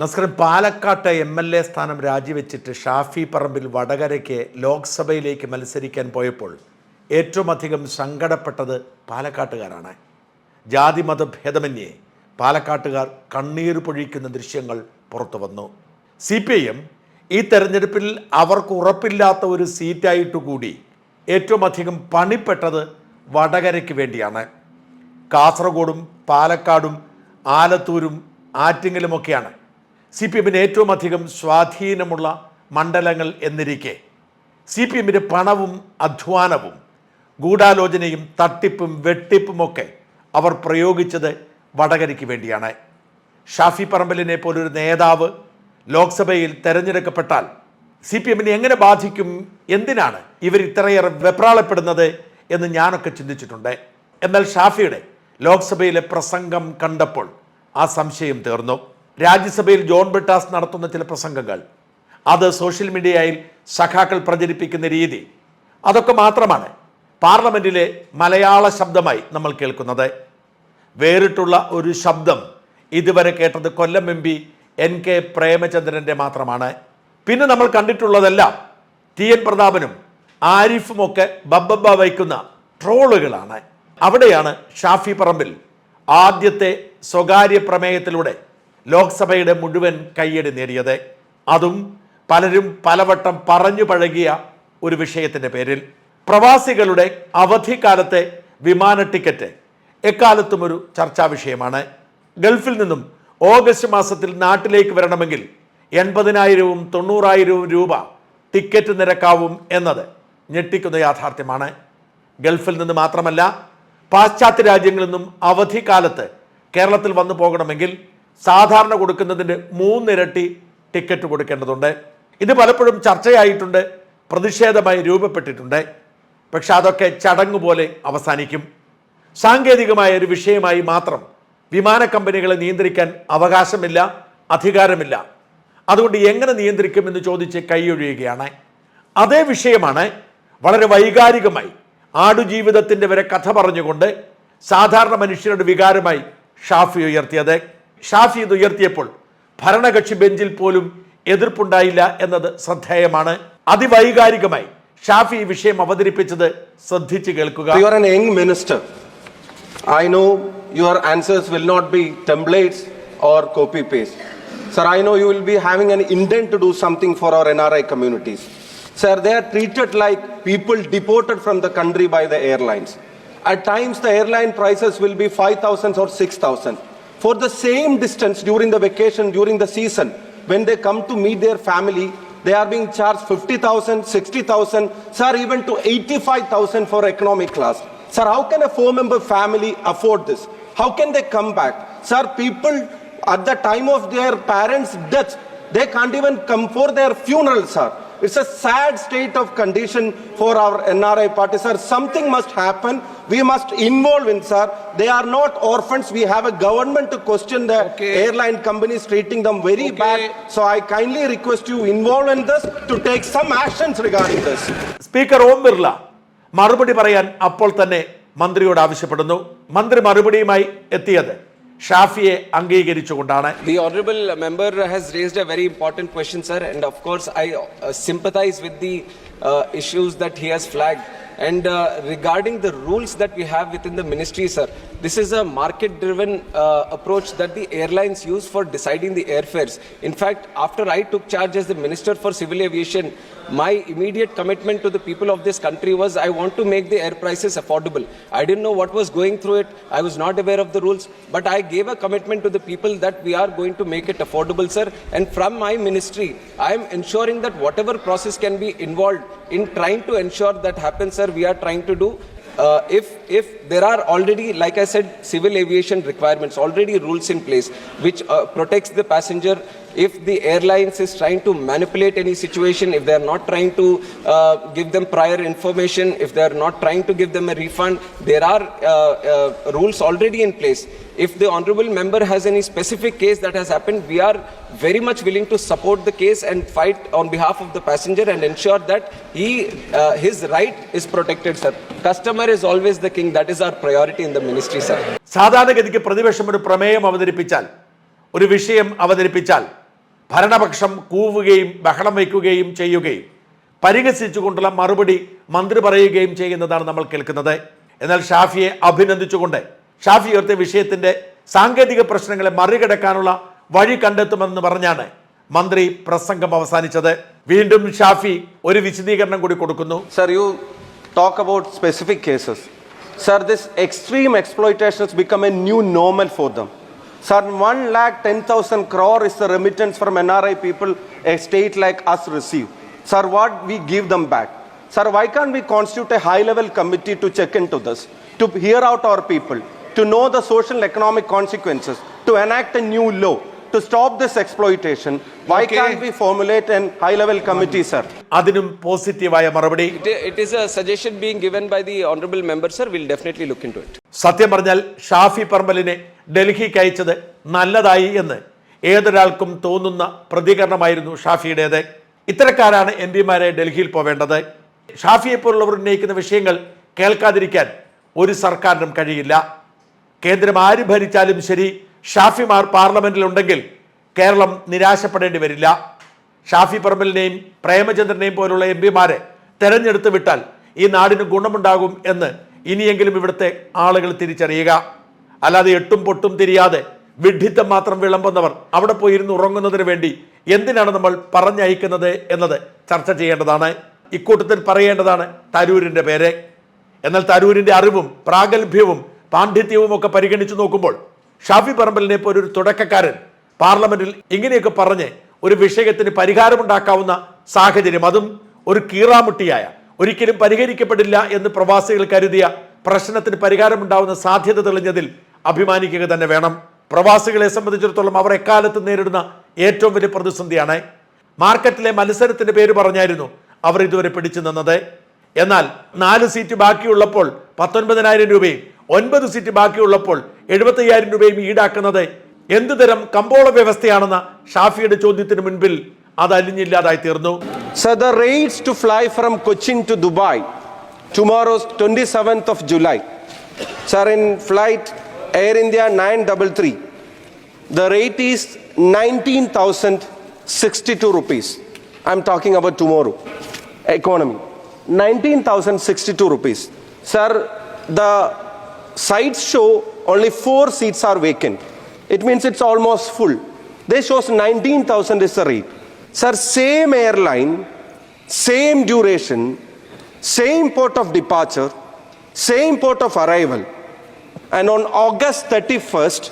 നമസ്കാരം പാലക്കാട്ട് M L A സ്ഥാനം രാജിവെച്ചിട്ട് ഷാഫി പറമ്പിൽ വടകരയ്ക്ക് ലോക്സഭയിലേക്ക് മത്സരിക്കാൻ പോയപ്പോൾ ഏറ്റവും അധികം സങ്കടപ്പെട്ടത് പാലക്കാട്ടുകാരാണ്. ജാതി മതഭേദമന്യേ പാലക്കാട്ടുകാർ കണ്ണീർ പൊഴിക്കുന്ന ദൃശ്യങ്ങൾ പുറത്തു വന്നു. സി പി ഐ എം ഈ തെരഞ്ഞെടുപ്പിൽ അവർക്ക് ഉറപ്പില്ലാത്ത ഒരു സീറ്റായിട്ട് കൂടി ഏറ്റവും അധികം പണിപ്പെട്ടത് വടകരയ്ക്ക് വേണ്ടിയാണ്. കാസർഗോഡും പാലക്കാടും ആലത്തൂരും ആറ്റിങ്ങലുമൊക്കെയാണ്. സി പി എമ്മിന് ഏറ്റവും അധികം സ്വാധീനമുള്ള മണ്ഡലങ്ങൾ എന്നിരിക്കെ സി പി എമ്മിന്റെ പണവും അധ്വാനവും ഗൂഢാലോചനയും തട്ടിപ്പും വെട്ടിപ്പുമൊക്കെ അവർ പ്രയോഗിച്ചത് വടകരയ്ക്ക് വേണ്ടിയാണ്. ഷാഫി പറമ്പലിനെ പോലൊരു നേതാവ് ലോക്സഭയിൽ തെരഞ്ഞെടുക്കപ്പെട്ടാൽ സി പി എമ്മിനെ എങ്ങനെ ബാധിക്കും എന്തിനാണ് ഇവർ ഇത്രയേറെ വെപ്രാളപ്പെടുന്നത് എന്ന് ഞാനൊക്കെ ചിന്തിച്ചിട്ടുണ്ട്. എന്നാൽ ഷാഫിയുടെ ലോക്സഭയിലെ പ്രസംഗം കണ്ടപ്പോൾ ആ സംശയം തീർന്നു. രാജ്യസഭയിൽ ജോൺ ബ്രിട്ടാസ് നടത്തുന്ന ചില പ്രസംഗങ്ങൾ. അത് സോഷ്യൽ മീഡിയയിൽ സഖാക്കൾ പ്രചരിപ്പിക്കുന്ന രീതി. അതൊക്കെ മാത്രമാണ് പാർലമെന്റിലെ മലയാള ശബ്ദമായി നമ്മൾ കേൾക്കുന്നത്. വേറിട്ടുള്ള ഒരു ശബ്ദം ഇതുവരെ കേട്ടത് Kollam M P N K പ്രേമചന്ദ്രന്റെ മാത്രമാണ്. പിന്നെ നമ്മൾ കണ്ടിട്ടുള്ളതെല്ലാം ടി എൻ പ്രതാപനും ആരിഫും ഒക്കെ ബബ്ബബ്ബ വയ്ക്കുന്ന ട്രോളുകളാണ്. അവിടെയാണ് ഷാഫി പറമ്പിൽ ആദ്യത്തെ സ്വകാര്യ പ്രമേയത്തിലൂടെ ലോക്സഭയുടെ മുഴുവൻ കയ്യടി നേടിയത്. അതും പലരും പലവട്ടം പറഞ്ഞു പഴകിയ ഒരു വിഷയത്തിന്റെ പേരിൽ. പ്രവാസികളുടെ അവധിക്കാലത്തെ വിമാന ടിക്കറ്റ് എക്കാലത്തും ഒരു ചർച്ചാ വിഷയമാണ്. ഗൾഫിൽ നിന്നും ഓഗസ്റ്റ് മാസത്തിൽ നാട്ടിലേക്ക് വരണമെങ്കിൽ എൺപതിനായിരവും തൊണ്ണൂറായിരവും രൂപ ടിക്കറ്റ് നിരക്കാവും എന്നത് ഞെട്ടിക്കുന്ന യാഥാർത്ഥ്യമാണ്. ഗൾഫിൽ നിന്ന് മാത്രമല്ല പാശ്ചാത്യ രാജ്യങ്ങളിൽ നിന്നും അവധിക്കാലത്ത് കേരളത്തിൽ വന്നു പോകണമെങ്കിൽ സാധാരണ കൊടുക്കുന്നതിന്റെ മൂന്നിരട്ടി ടിക്കറ്റ് കൊടുക്കേണ്ടതുണ്ട്. ഇത് പലപ്പോഴും ചർച്ചയായിട്ടുണ്ട് പ്രതിഷേധമായി രൂപപ്പെട്ടിട്ടുണ്ട്. പക്ഷെ അതൊക്കെ ചടങ്ങ് പോലെ അവസാനിക്കും. സാങ്കേതികമായ ഒരു വിഷയമായി മാത്രം വിമാന കമ്പനികളെ നിയന്ത്രിക്കാൻ അവകാശമില്ല അധികാരമില്ല. അതുകൊണ്ട് എങ്ങനെ നിയന്ത്രിക്കുമെന്ന് ചോദിച്ച് കൈയൊഴിയുകയാണ്. അതേ വിഷയമാണ് വളരെ വൈകാരികമായി ആടുജീവിതത്തിന്റെ വരെ കഥ പറഞ്ഞുകൊണ്ട് സാധാരണ മനുഷ്യരുടെ വികാരമായി ഷാഫി ഉയർത്തിയത്. ഷാഫി ഇത് ഉയർത്തിയപ്പോൾ ഭരണകക്ഷി ബെഞ്ചിൽ പോലും എതിർപ്പുണ്ടായില്ല എന്നത് ശ്രദ്ധേയമാണ് അതിവൈകാരികമായി ഷാഫി ഈ വിഷയം അവതരിപ്പിച്ചത് ശ്രദ്ധിച്ചു കേൾക്കുക You are an young minister. I know your answers will not be templates or copy paste. Sir, I know you will be having an intent to do something for our NRI communities. Sir, they are treated like people deported from the country by the airlines. At times, the airline prices will be 5,000 or 6,000. For the same distance during the vacation, during the season, when they come to meet their family, they are being charged 50,000, 60,000, sir, even to 85,000 for economic class. Sir, how can a four member family afford this? How can they come back? Sir, people at the time of their parents' death, they can't even come for their funeral, sir. It's a sad state of condition for our NRI party, sir. Something must happen. We must involve in, sir. They are not orphans. We have a government to question the Okay. airline companies treating them very Okay. bad. So I kindly request you involve in this to take some actions regarding this. Speaker Om Birla മറുപടി പറയാൻ അപ്പോൾ തന്നെ മന്ത്രിയോട് ആവശ്യപ്പെടുന്നു മന്ത്രി മറുപടിയുമായി എത്തിയത് ഷാഫിയെ അംഗീകരിച്ചുകൊണ്ടാണ് The honorable member has raised a very important question, sir, and of course I uh, sympathize with the uh, issues that he has flagged. and uh, regarding the rules that we have within the ministry, sir, this is a market-driven uh, approach that the airlines use for deciding the airfares. In fact, after I took charge as the Minister for Civil Aviation, my immediate commitment to the people of this country was I want to make the air prices affordable. I didn't know what was going through it. I was not aware of the rules, but I gave a commitment to the people that we are going to make it affordable, sir. And from my ministry, I am ensuring that whatever process can be involved in trying to ensure that happens, sir, we are trying to do. Uh, if if there are already, like I said, civil aviation requirements, already rules in place which uh, protects the passenger If the airlines is trying to manipulate any situation, if they are not trying to uh, give them prior information, if they are not trying to give them a refund, there are uh, uh, rules already in place. If the honorable member has any specific case that has happened, we are very much willing to support the case and fight on behalf of the passenger and ensure that he uh, his right is protected, sir. Customer is always the king. That is our priority in the ministry, sir. സാധാരണഗതിക്ക് പ്രതിപക്ഷം ഒരു പ്രമേയം അവതരിപ്പിച്ചാൽ ഒരു വിഷയം അവതരിപ്പിച്ചാൽ ഭരണപക്ഷം കൂവുകയും ബഹളം വയ്ക്കുകയും ചെയ്യുകയും പരിഹസിച്ചുകൊണ്ടുള്ള മറുപടി മന്ത്രി പറയുകയും ചെയ്യുന്നതാണ് നമ്മൾ കേൾക്കുന്നത്. എന്നാൽ ഷാഫിയെ അഭിനന്ദിച്ചുകൊണ്ട് ഷാഫി ഉയർത്തിയ വിഷയത്തിന്റെ സാങ്കേതിക പ്രശ്നങ്ങളെ മറികടക്കാനുള്ള വഴി കണ്ടെത്തുമെന്ന് പറഞ്ഞാണ് മന്ത്രി പ്രസംഗം അവസാനിച്ചത്. വീണ്ടും ഷാഫി ഒരു വിശദീകരണം കൂടി കൊടുക്കുന്നു. Sir you talk about specific cases sir this extreme exploitations become a new normal for them. Sir, 1 lakh 10,000 crore is the remittance from NRI people a state like us receive. Sir, what we give them back? Sir, why can't we constitute a high level committee to check into this, to hear out our people, to know the social and economic consequences, to enact a new law, to stop this exploitation? Why Okay. can't we formulate a high level committee, sir? അതിനും പോസിറ്റീവായ മറുപടി It, it is a suggestion being given by the honorable member, sir. We'll definitely look into it. സത്യം പറഞ്ഞാൽ ഷാഫി പറമ്പലിനെ ഡൽഹിക്ക് അയച്ചത് നല്ലതായി എന്ന് ഏതൊരാൾക്കും തോന്നുന്ന പ്രതികരണമായിരുന്നു ഷാഫിയുടേത്. ഇത്തരക്കാരാണ് എം പിമാരെ ഡൽഹിയിൽ പോവേണ്ടത്. ഷാഫിയെ പോലുള്ളവർ ഉന്നയിക്കുന്ന വിഷയങ്ങൾ കേൾക്കാതിരിക്കാൻ ഒരു സർക്കാരിനും കഴിയില്ല. കേന്ദ്രം ആര് ഭരിച്ചാലും ശരി ഷാഫിമാർ പാർലമെന്റിലുണ്ടെങ്കിൽ കേരളം നിരാശപ്പെടേണ്ടി വരില്ല. ഷാഫി പറമ്പലിനെയും പ്രേമചന്ദ്രനെയും പോലുള്ള എം പിമാരെ തെരഞ്ഞെടുത്ത് വിട്ടാൽ ഈ നാടിന് ഗുണമുണ്ടാകും എന്ന് ഇനിയെങ്കിലും ഇവിടുത്തെ ആളുകൾ തിരിച്ചറിയുക. അല്ലാതെ എട്ടും പൊട്ടും തിരിയാതെ വിഡ്ഢിത്തം മാത്രം വിളമ്പുന്നവർ അവിടെ പോയിരുന്ന് ഉറങ്ങുന്നതിന് വേണ്ടി എന്തിനാണ് നമ്മൾ പറഞ്ഞയക്കുന്നത് എന്നത് ചർച്ച ചെയ്യേണ്ടതാണ്. ഇക്കൂട്ടത്തിൽ പറയേണ്ടതാണ് തരൂരിന്റെ പേര്. എന്നാൽ തരൂരിന്റെ അറിവും പ്രാഗൽഭ്യവും പാണ്ഡിത്യവും ഒക്കെ പരിഗണിച്ചു നോക്കുമ്പോൾ ഷാഫി പറമ്പലിനെ പോലെ ഒരു തുടക്കക്കാരൻ പാർലമെന്റിൽ ഇങ്ങനെയൊക്കെ പറഞ്ഞ് ഒരു വിഷയത്തിന് പരിഹാരമുണ്ടാക്കാവുന്ന സാഹചര്യം. അതും ഒരു കീറാമുട്ടിയായ ഒരിക്കലും പരിഹരിക്കപ്പെടില്ല എന്ന് പ്രവാസികൾ കരുതിയ പ്രശ്നത്തിന് പരിഹാരമുണ്ടാവുന്ന സാധ്യത തെളിഞ്ഞതിൽ അഭിമാനിക്കുക തന്നെ വേണം. പ്രവാസികളെ സംബന്ധിച്ചിടത്തോളം അവർ എക്കാലത്ത് നേരിടുന്ന ഏറ്റവും വലിയ പ്രതിസന്ധിയാണ്. മാർക്കറ്റിലെ മത്സരത്തിന്റെ പേര് പറഞ്ഞായിരുന്നു അവർ ഇതുവരെ പിടിച്ചു നിന്നത്. എന്നാൽ നാല് സീറ്റ് ബാക്കിയുള്ളപ്പോൾ പത്തൊൻപതിനായിരം രൂപയും ഒൻപത് സീറ്റ് ബാക്കിയുള്ളപ്പോൾ എഴുപത്തി അയ്യായിരം രൂപയും ഈടാക്കുന്നത് എന്ത് തരം കമ്പോള വ്യവസ്ഥയാണെന്ന ഷാഫിയുടെ ചോദ്യത്തിന് മുൻപിൽ അത് അലിഞ്ഞില്ലാതായി തീർന്നു. The to fly from Cochin to Dubai tomorrow's tomorrow's 27th of July Sir, in flight Air India 933, the rate is 19,062 rupees. I'm talking about tomorrow. Economy. 19,062 rupees. Sir, the sites show only four seats are vacant. It means it's almost full. They shows 19,000 is the rate. Sir, same airline, same duration, same port of departure, same port of arrival. And on August 31st,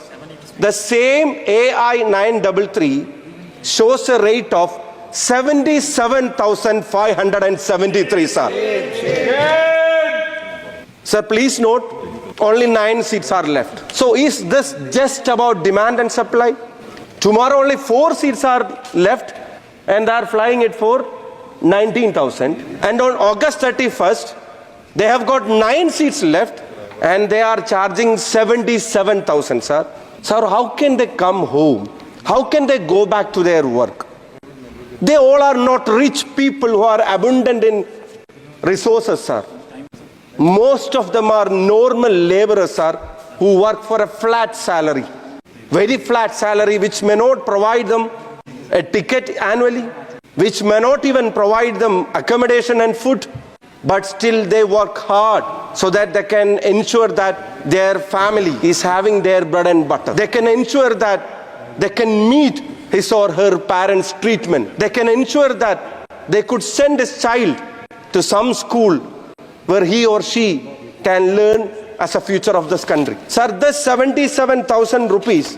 the same AI 933 shows a rate of 77,573, sir. Sir, please note, only nine seats are left. So is this just about demand and supply? Tomorrow only four seats are left and they are flying it for 19,000. And on August 31st, they have got nine seats left and they are charging 77,000, sir. Sir, how can they come home? How can they go back to their work? They all are not rich people who are abundant in resources, sir. Most of them are normal laborers, sir, who work for a flat salary. Very flat salary, which may not provide them a ticket annually, which may not even provide them accommodation and food, but still they work hard so that they can ensure that their family is having their bread and butter. They can ensure that they can meet his or her parents' treatment. They can ensure that they could send his child to some school where he or she can learn as a future of this country. Sir, this 77,000 rupees,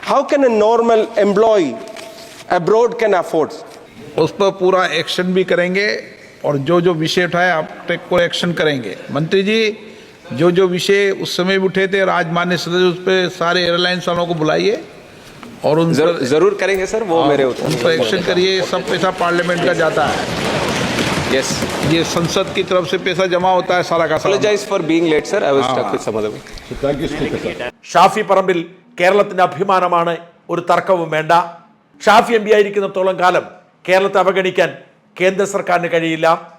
how can a normal employee abroad can afford? उस पर पूरा action भी करेंगे और जो जो विषय उठाए आप टेक को एक्शन करेंगे मंत्री जी जो जो विषय उस समय भी उठे थे राजमान्य सदस्य उस पर सारे एयरलाइंस वालों को बुलाइए और उन जरूर पर जरूर करेंगे सर वो मेरे उन पर एक्शन करिए सब पैसा पार्लियामेंट का जाता है यस ये संसद की तरफ से पैसा जमा होता है सारा का सारा apologize for being late sir i was stuck with some other way Shafi Parambil കേരളത്തിന്റെ അഭിമാനമാണ് ഒരു തർക്കവും വേണ്ട ഷാഫി എം പി ആയിരിക്കുന്നിടത്തോളം കാലം കേരളത്തെ അവഗണിക്കാൻ കേന്ദ്ര സർക്കാരിന് കഴിയില്ല.